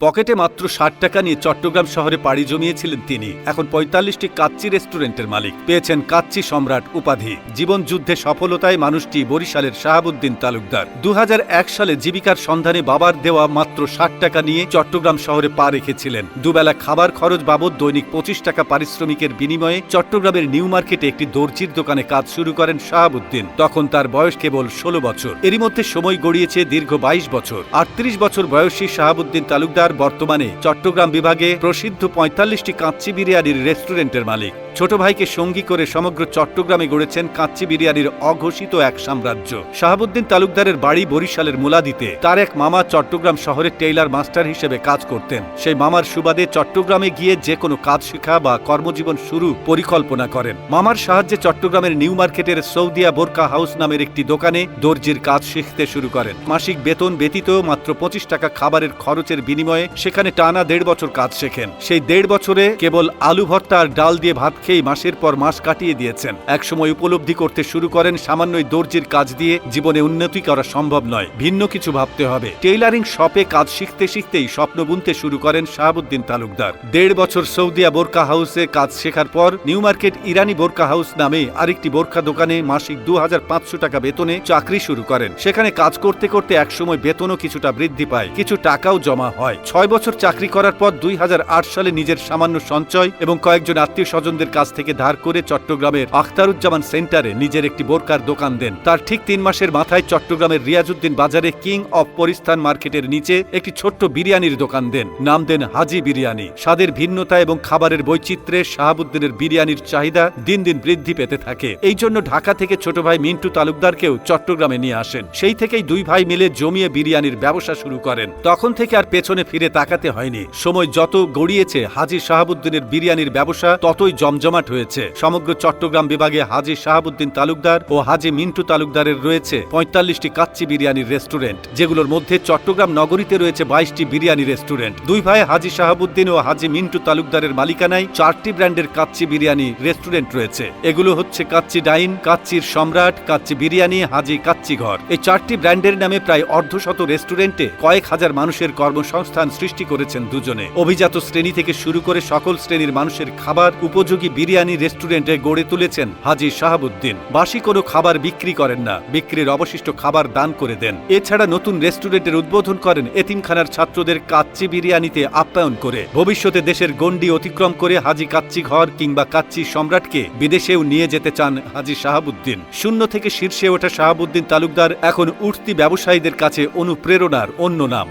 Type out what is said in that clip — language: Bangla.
পকেটে মাত্র ষাট টাকা নিয়ে চট্টগ্রাম শহরে পাড়ি জমিয়েছিলেন তিনি। এখন পঁয়তাল্লিশটি কাচ্চি রেস্টুরেন্টের মালিক। পেয়েছেন কাচ্চি সম্রাট উপাধি। জীবন যুদ্ধে সফলতায় মানুষটি বরিশালের শাহাবুদ্দিন তালুকদার। দু হাজার এক সালে জীবিকার সন্ধানে বাবার দেওয়া মাত্র ষাট টাকা নিয়ে চট্টগ্রাম শহরে পা রেখেছিলেন। দুবেলা খাবার খরচ বাবদ দৈনিক পঁচিশ টাকা পারিশ্রমিকের বিনিময়ে চট্টগ্রামের নিউ মার্কেটে একটি দর্জির দোকানে কাজ শুরু করেন শাহাবুদ্দিন। তখন তার বয়স কেবল ষোলো বছর। এরই মধ্যে সময় গড়িয়েছে দীর্ঘ বাইশ বছর। আটত্রিশ বছর বয়সী শাহাবুদ্দিন তালুকদার বর্তমানে চট্টগ্রাম বিভাগে প্রসিদ্ধ পঁয়তাল্লিশটি কাঁচি বিরিয়ানির রেস্টুরেন্টের মালিক। ছোট ভাইকে সঙ্গী করে সমগ্র চট্টগ্রামে গড়েছেন কাচ্চি বিরিয়ানির অঘোষিত এক সাম্রাজ্য। শাহাবুদ্দিন তালুকদারের বাড়ি বরিশালের মুলাদিতে তার এক মামা চট্টগ্রাম শহরে টেইলার মাস্টার হিসেবে কাজ করতেন। সেই মামার সুবাদে চট্টগ্রামে গিয়ে যে কোনো কাজ শেখা বা কর্মজীবন শুরু পরিকল্পনা করেন। মামার সাহায্যে চট্টগ্রামের নিউ মার্কেটের সৌদিয়া বোরকা হাউস নামের একটি দোকানে দর্জির কাজ শিখতে শুরু করেন। মাসিক বেতন ব্যতীত মাত্র পঁচিশ টাকা খাবারের খরচের বিনিময়ে সেখানে টানা দেড় বছর কাজ শেখেন। সেই দেড় বছরে কেবল আলু ভর্তা আর ডাল দিয়ে ভাত খেয়ে মাসের পর মাস কাটিয়ে দিয়েছেন। একসময় উপলব্ধি করতে শুরু করেন সামান্যই দর্জির কাজ দিয়ে জীবনে উন্নতি করা সম্ভব নয়। ভিন্ন কিছু ভাবতে হবে। টেইলারিং শপে কাজ শিখতে শিখতেই স্বপ্ন বুনতে শুরু করেন শাহাবুদ্দিন তালুকদার। দেড় বছর সৌদিয়া বোরকা হাউসে কাজ শেখার পর নিউ মার্কেট ইরানি বোরকা হাউস নামে আরেকটি বোরকা দোকানে মাসিক দু হাজার পাঁচশো টাকা বেতনে চাকরি শুরু করেন। সেখানে কাজ করতে করতে একসময় বেতনও কিছুটা বৃদ্ধি পায়। কিছু টাকাও জমা হয়। ছয় বছর চাকরি করার পর দুই হাজার আট সালে নিজের সামান্য সঞ্চয় এবং কয়েকজন আত্মীয় স্বজনদের কাছ থেকে ধার করে চট্টগ্রামের আখতারুজ্জামান সেন্টারে নিজের একটি বোরকার দোকান দেন। তার ঠিক তিন মাসের মাথায় চট্টগ্রামের রিয়াজুদ্দিন বাজারে কিং অফ পরিস্থান মার্কেটের নিচে একটি ছোট্ট বিরিয়ানির দোকান দেন। নাম দেন হাজি বিরিয়ানি। স্বাদের ভিন্নতা এবং খাবারের বৈচিত্র্যে শাহাবুদ্দিনের বিরিয়ানির চাহিদা দিন দিন বৃদ্ধি পেতে থাকে। এই জন্য ঢাকা থেকে ছোট ভাই মিন্টু তালুকদারকেও চট্টগ্রামে নিয়ে আসেন। সেই থেকেই দুই ভাই মিলে জমিয়ে বিরিয়ানির ব্যবসা শুরু করেন। তখন থেকে আর পেছনে ফিরে তাকাতে হয়নি। সময় যত গড়িয়েছে, হাজি শাহাবুদ্দিনের বিরিয়ানির ব্যবসা ততই জমজমাট হয়েছে। সমগ্র চট্টগ্রাম বিভাগে হাজি শাহাবুদ্দিন তালুকদার ও হাজি মিন্টু তালুকদারের রয়েছে পঁয়তাল্লিশটি কাচ্চি বিরিয়ানির রেস্টুরেন্ট। যেগুলোর মধ্যে চট্টগ্রাম নগরীতে রয়েছে বাইশটি বিরিয়ানি রেস্টুরেন্ট। দুই ভাই হাজি শাহাবুদ্দিন ও হাজি মিন্টু তালুকদারের মালিকানায় চারটি ব্র্যান্ডের কাচ্চি বিরিয়ানি রেস্টুরেন্ট রয়েছে। এগুলো হচ্ছে কাচ্চি ডাইন, কাচ্চির সম্রাট, কাচ্চি বিরিয়ানি, হাজি কাচ্চি ঘর। এই চারটি ব্র্যান্ডের নামে প্রায় অর্ধশত রেস্টুরেন্টে কয়েক হাজার মানুষের কর্মসংস্থান সৃষ্টি করেছেন দুজনে। অভিজাত শ্রেণি থেকে শুরু করে সকল শ্রেণির মানুষের খাবার, উপযোগী বিরিয়ানি রেস্টুরেন্টে গড়ে তুলেছেন হাজি শাহাবুদ্দিন? বাসি কোনো খাবার বিক্রি করেন না। বিক্রির অবশিষ্ট খাবার দান করে দেন। এছাড়া নতুন রেস্টুরেন্টের উদ্বোধন করেন এতিমখানার ছাত্রদের কাচ্চি বিরিয়ানিতে আপ্যায়ন করে। ভবিষ্যতে দেশের গণ্ডি অতিক্রম করে হাজি কাচ্চি ঘর কিংবা কাচ্চি সম্রাটকে বিদেশেও নিয়ে যেতে চান হাজি শাহাবুদ্দিন। শূন্য থেকে শীর্ষে ওঠা শাহাবুদ্দিন তালুকদার এখন উঠতি ব্যবসায়ীদের কাছে অনুপ্রেরণার অন্য নাম।